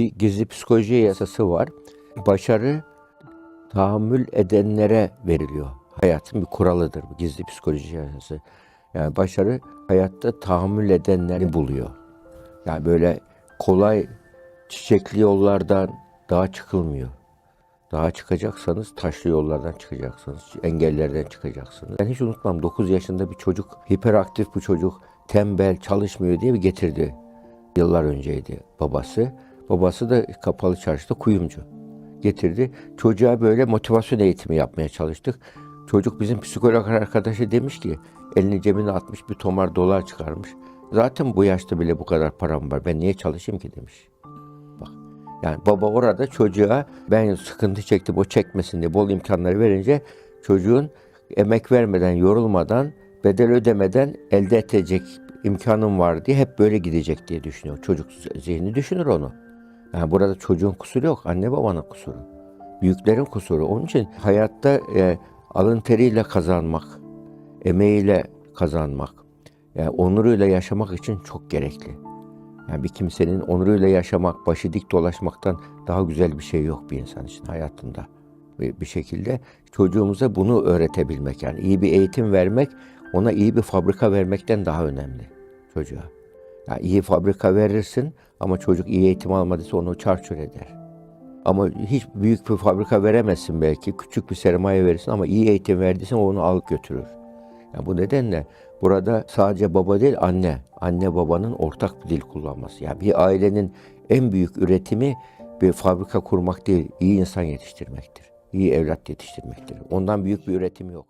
Bir gizli psikoloji yasası var. Başarı tahammül edenlere veriliyor. Hayatın bir kuralıdır bu gizli psikoloji yasası. Yani başarı hayatta tahammül edenleri buluyor. Yani böyle kolay çiçekli yollardan daha çıkılmıyor. Daha çıkacaksanız taşlı yollardan çıkacaksınız. Engellerden çıkacaksınız. Ben hiç unutmam 9 yaşında bir çocuk, hiperaktif bir çocuk, tembel, çalışmıyor diye bir getirdi. Yıllar önceydi babası. Babası da kapalı çarşıda kuyumcu. Getirdi. Çocuğa böyle motivasyon eğitimi yapmaya çalıştık. Çocuk bizim psikolog arkadaşı demiş ki elini cebine atmış bir tomar dolar çıkarmış. Zaten bu yaşta bile bu kadar param var. Ben niye çalışayım ki demiş. Bak. Yani baba orada çocuğa ben sıkıntı çektim o çekmesin diye bol imkanları verince çocuğun emek vermeden, yorulmadan, bedel ödemeden elde edecek imkanım var diye hep böyle gidecek diye düşünüyor. Çocuk zihni düşünür onu. Yani burada çocuğun kusuru yok, anne babanın kusuru. Büyüklerin kusuru. Onun için hayatta e, alın teriyle kazanmak, emeğiyle kazanmak, yani onuruyla yaşamak için çok gerekli. Yani bir kimsenin onuruyla yaşamak, başı dik dolaşmaktan daha güzel bir şey yok bir insan için hayatında. Bir bir şekilde çocuğumuza bunu öğretebilmek yani iyi bir eğitim vermek ona iyi bir fabrika vermekten daha önemli çocuğa. Yani iyi fabrika verirsin ama çocuk iyi eğitim almadıysa onu çarçur eder. Ama hiç büyük bir fabrika veremezsin belki. Küçük bir sermaye verirsin ama iyi eğitim verdiysen onu alıp götürür. Yani bu nedenle burada sadece baba değil anne, anne babanın ortak bir dil kullanması. Yani bir ailenin en büyük üretimi bir fabrika kurmak değil, iyi insan yetiştirmektir. İyi evlat yetiştirmektir. Ondan büyük bir üretim yok.